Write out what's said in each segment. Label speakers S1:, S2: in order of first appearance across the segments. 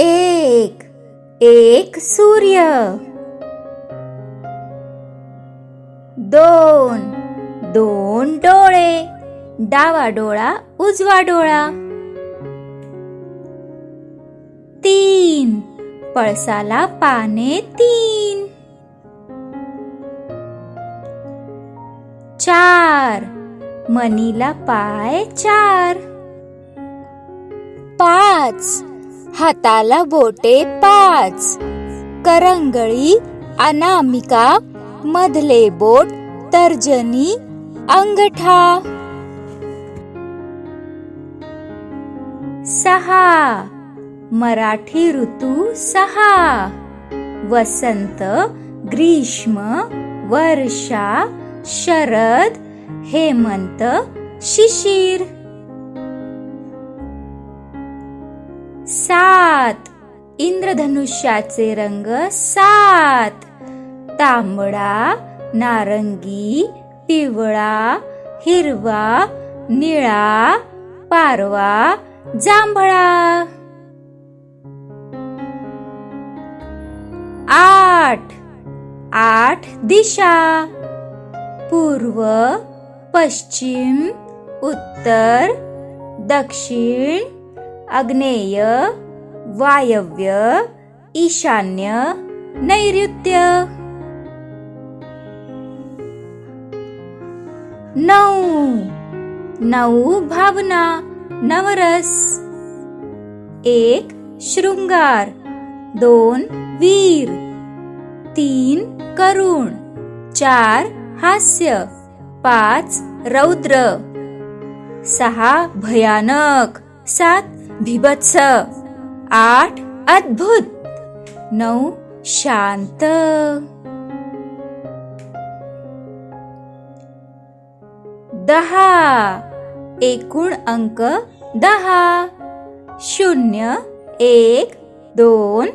S1: एक एक सूर्य. दोन दोन डोळे. डावा डोळा उजवा डोळा. तीन पळसाला पाने तीन. चार मनीला पाय चार. पाच हाताला बोटे पाच. करंगळी अनामिका मधले बोट तर्जनी अंगठा. सहा. मराठी ऋतू सहा. वसंत ग्रीष्म वर्षा शरद हेमंत शिशिर. सात. इंद्रधनुष्याचे रंग सात. तांबडा नारंगी पिवळा हिरवा निळा पारवा जांभळा. आठ. आठ दिशा. पूर्व पश्चिम उत्तर दक्षिण आग्नेय वायव्य ईशान्य नैऋत्य. नऊ. नऊ भावना नवरस. एक शृंगार. दोन वीर. तीन करुण. चार हास्य. पाच रौद्र. सहा भयानक. सात भिभत्स आठ अद्भुत. नऊ शांत. दहा. एकूण अंक दहा. शून्य एक दोन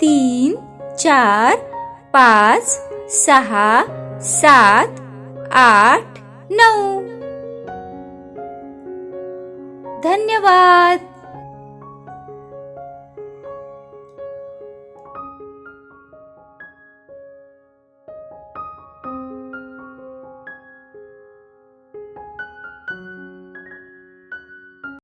S1: तीन चार पाच सहा सात आठ नऊ. धन्यवाद.